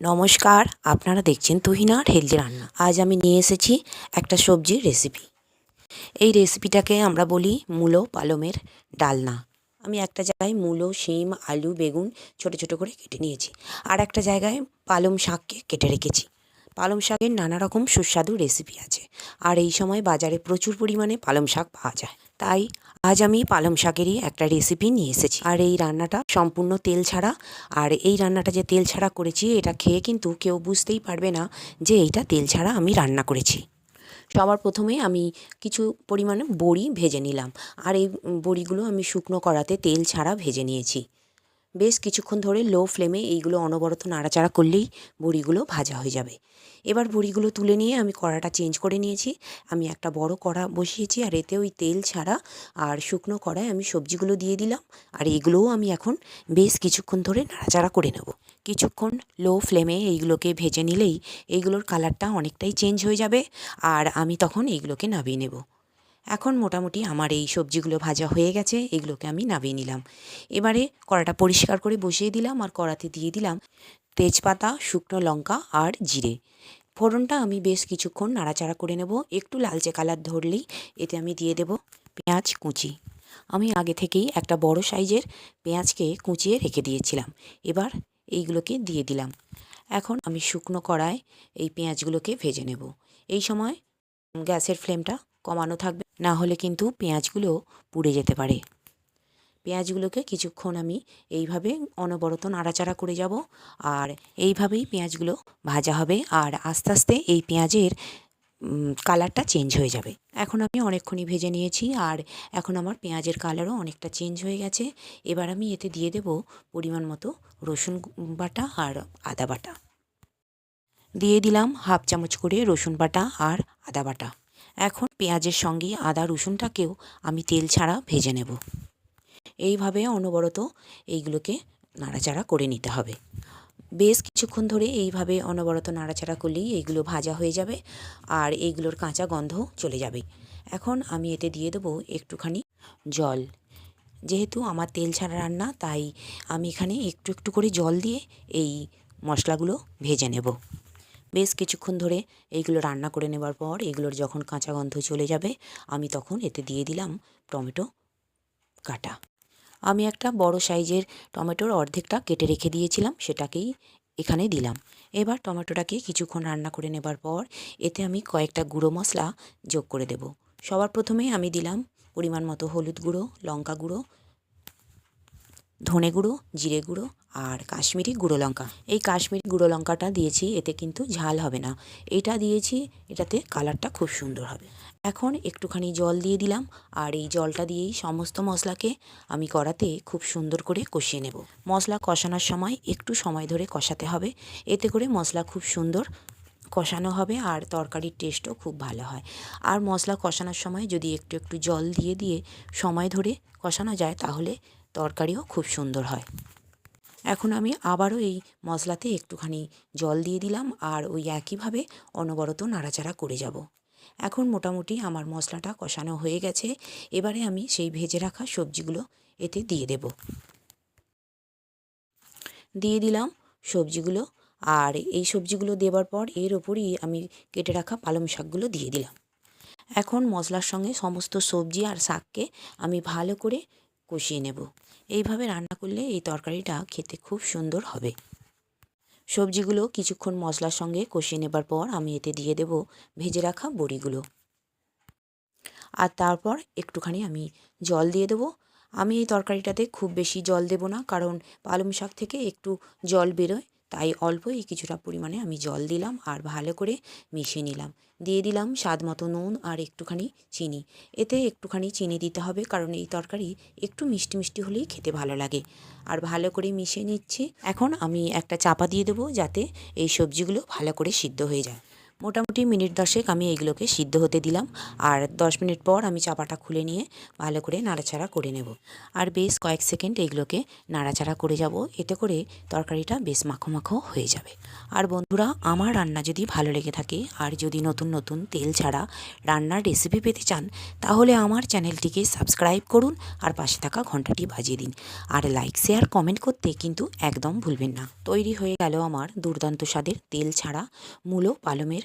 নমস্কার, আপনারা দেখছেন তুহিনার হেলদি রান্না। আজ আমি নিয়ে এসেছি একটা সবজির রেসিপি এই রেসিপিটাকে আমরা বলি মূলো পালমের ডালনা। আমি একটা জায়গায় মূলো, শিম, আলু, বেগুন ছোট ছোট করে কেটে নিয়েছি আর একটা জায়গায় পালং শাককে কেটে রেখেছি। পালং শাকের নানা রকম সুস্বাদু রেসিপি আছে আর এই সময় বাজারে প্রচুর পরিমাণে পালং শাক পাওয়া যায়। তাই আজ আমি পালং শাকেরই একটা রেসিপি নিয়ে এসেছি। আর এই রান্নাটা সম্পূর্ণ তেল ছাড়া। আর এই রান্নাটা যে তেল ছাড়া করেছি, এটা খেয়ে কিন্তু কেউ বুঝতেই পারবে না যে এইটা তেল ছাড়া আমি রান্না করেছি। সবার প্রথমে আমি কিছু পরিমাণে বড়ি ভেজে নিলাম। আর এই বড়িগুলো আমি শুকনো করাতে তেল ছাড়া ভেজে নিয়েছি। বেশ কিছুক্ষণ ধরে লো ফ্লেমে এইগুলো অনবরত নাড়াচাড়া করলেই বড়িগুলো ভাজা হয়ে যাবে। এবার বড়িগুলো তুলে নিয়ে আমি কড়াটা চেঞ্জ করে নিয়েছি। আমি একটা বড় কড়া বসিয়েছি আর এতে ওই তেল ছাড়া আর শুকনো কড়ায় আমি সবজিগুলো দিয়ে দিলাম। আর এগুলোও আমি এখন বেশ কিছুক্ষণ ধরে নাড়াচাড়া করে নেব। কিছুক্ষণ লো ফ্লেমে এইগুলোকে ভেজে নিলেই এইগুলোর কালারটা অনেকটাই চেঞ্জ হয়ে যাবে। আর আমি তখন এইগুলোকে নামিয়ে নেব। এখন মোটামুটি আমার এই সবজিগুলো ভাজা হয়ে গেছে, এগুলোকে আমি নামিয়ে নিলাম। এবারে কড়াটা পরিষ্কার করে বসিয়ে দিলাম আর কড়াতে দিয়ে দিলাম তেজপাতা, শুকনো লঙ্কা আর জিরে। ফোড়নটা আমি বেশ কিছুক্ষণ নাড়াচাড়া করে নেব, একটু লালচে কালার ধরলেই এতে আমি দিয়ে দেব পেঁয়াজ কুচি। আমি আগে থেকেই একটা বড় সাইজের পেঁয়াজকে কুচিয়ে রেখে দিয়েছিলাম, এবার এইগুলোকে দিয়ে দিলাম। এখন আমি শুকনো কড়ায় এই পেঁয়াজগুলোকে ভেজে নেব। এই সময় গ্যাসের ফ্লেমটা কমানো থাকবে। না হলে কিন্তু পেঁয়াজগুলো পুড়ে যেতে পারে। পেঁয়াজগুলোকে কিছুক্ষণ আমি এইভাবে অনবরত নাড়াচাড়া করে যাব আর এইভাবেই পেঁয়াজগুলো ভাজা হবে আর আস্তে আস্তে এই পেঁয়াজের কালারটা চেঞ্জ হয়ে যাবে। এখন আমি অনেকক্ষণই ভেজে নিয়েছি আর এখন আমার পেঁয়াজের কালারও অনেকটা চেঞ্জ হয়ে গেছে। এবার আমি এতে দিয়ে দেব পরিমাণ মতো রসুন বাটা আর আদা বাটা। দিয়ে দিলাম হাফ চামচ করে রসুন বাটা আর আদা বাটা। এখন পেঁয়াজের সঙ্গে আদা, রসুনটাকেও আমি তেল ছাড়া ভেজে নেব। এইভাবে অনবরত এইগুলোকে নাড়াচাড়া করে নিতে হবে। বেশ কিছুক্ষণ ধরে এইভাবে অনবরত নাড়াচাড়া করলেই এইগুলো ভাজা হয়ে যাবে আর এইগুলোর কাঁচা গন্ধ চলে যাবে। এখন আমি এতে দিয়ে দেবো একটুখানি জল। যেহেতু আমার তেল ছাড়া রান্না, তাই আমি এখানে একটু একটু করে জল দিয়ে এই মশলাগুলো ভেজে নেব। বেশ কিছুক্ষণ ধরে এইগুলো রান্না করে নেবার পর এগুলোর যখন কাঁচা গন্ধ চলে যাবে, আমি তখন এতে দিয়ে দিলাম টমেটো কাটা। আমি একটা বড় সাইজের টমেটোর অর্ধেকটা কেটে রেখে দিয়েছিলাম, সেটাকেই এখানে দিলাম। এবার টমেটোটাকে কিছুক্ষণ রান্না করে নেবার পর এতে আমি কয়েকটা গুঁড়ো মশলা যোগ করে দেব। সবার প্রথমে আমি দিলাম পরিমাণ মতো হলুদ গুঁড়ো, লঙ্কা গুঁড়ো, ধনে গুঁড়ো, জিরে গুঁড়ো আর কাশ্মীরি গুঁড়ো লঙ্কা। এই কাশ্মীরি গুঁড়ো লঙ্কাটা দিয়েছি, এতে কিন্তু ঝাল হবে না। এটা দিয়েছি, এটাতে কালারটা খুব সুন্দর হবে। এখন একটুখানি জল দিয়ে দিলাম, আর এই জলটা দিয়েই সমস্ত মশলাকে আমি কড়াতে খুব সুন্দর করে কষিয়ে নেব। মশলা কষানোর সময় একটু সময় ধরে কষাতে হবে, এতে করে মশলা খুব সুন্দর কষানো হবে আর তরকারির টেস্টও খুব ভালো হয়। আর মশলা কষানোর সময় যদি একটু একটু জল দিয়ে দিয়ে সময় ধরে কষানো যায়, তাহলে তরকারিও খুব সুন্দর হয়। এখন আমি আবারও এই মশলাতে একটুখানি জল দিয়ে দিলাম আর ওই একইভাবে অনবরত নাড়াচাড়া করে যাব। এখন মোটামুটি আমার মশলাটা কষানো হয়ে গেছে। এবারে আমি সেই ভেজে রাখা সবজিগুলো এতে দিয়ে দেব। দিয়ে দিলাম সবজিগুলো আর এই সবজিগুলো দেবার পর এর ওপরই আমি কেটে রাখা পালং শাকগুলো দিয়ে দিলাম। এখন মশলার সঙ্গে সমস্ত সবজি আর শাককে আমি ভালো করে কষিয়ে নেব। এইভাবে রান্না করলে এই তরকারিটা খেতে খুব সুন্দর হবে। সবজিগুলো কিছুক্ষণ মশলার সঙ্গে কষিয়ে নেবার পর আমি এতে দিয়ে দেব ভেজে রাখা বড়িগুলো। আর তারপর একটুখানি আমি জল দিয়ে দেবো। আমি এই তরকারিটাতে খুব বেশি জল দেব না, কারণ পালং শাক থেকে একটু জল বেরোয়। তাই অল্পই কিছুটা পরিমাণে আমি জল দিলাম আর ভালো করে মিশিয়ে নিলাম। দিয়ে দিলাম স্বাদ মতো নুন আর একটুখানি চিনি। এতে একটুখানি চিনি দিতে হবে কারণ এই তরকারি একটু মিষ্টি মিষ্টি হলেই খেতে ভালো লাগে। আর ভালো করে মিশিয়ে নিচ্ছি। এখন আমি একটা চাপা দিয়ে দেবো যাতে এই সবজিগুলো ভালো করে সিদ্ধ হয়ে যায়। মোটামুটি মিনিট দশেক আমি এইগুলোকে সিদ্ধ হতে দিলাম। আর দশ মিনিট পর আমি চাপাটা খুলে নিয়ে ভালো করে নাড়াচাড়া করে নেব। আর বেশ কয়েক সেকেন্ড এইগুলোকে নাড়াচাড়া করে যাব। এতে করে তরকারিটা বেশ মাখো মাখো হয়ে যাবে। আর বন্ধুরা, আমার রান্না যদি ভালো লেগে থাকে, আর যদি নতুন নতুন তেল ছাড়া রান্নার রেসিপি পেতে চান, তাহলে আমার চ্যানেলটিকে সাবস্ক্রাইব করুন আর পাশে থাকা ঘন্টাটি বাজিয়ে দিন। আর লাইক শেয়ার কমেন্ট করতে কিন্তু একদম ভুলবেন না। তৈরি হয়ে গেল আমার দুর্দান্ত স্বাদের তেল ছাড়া মূলো পালমের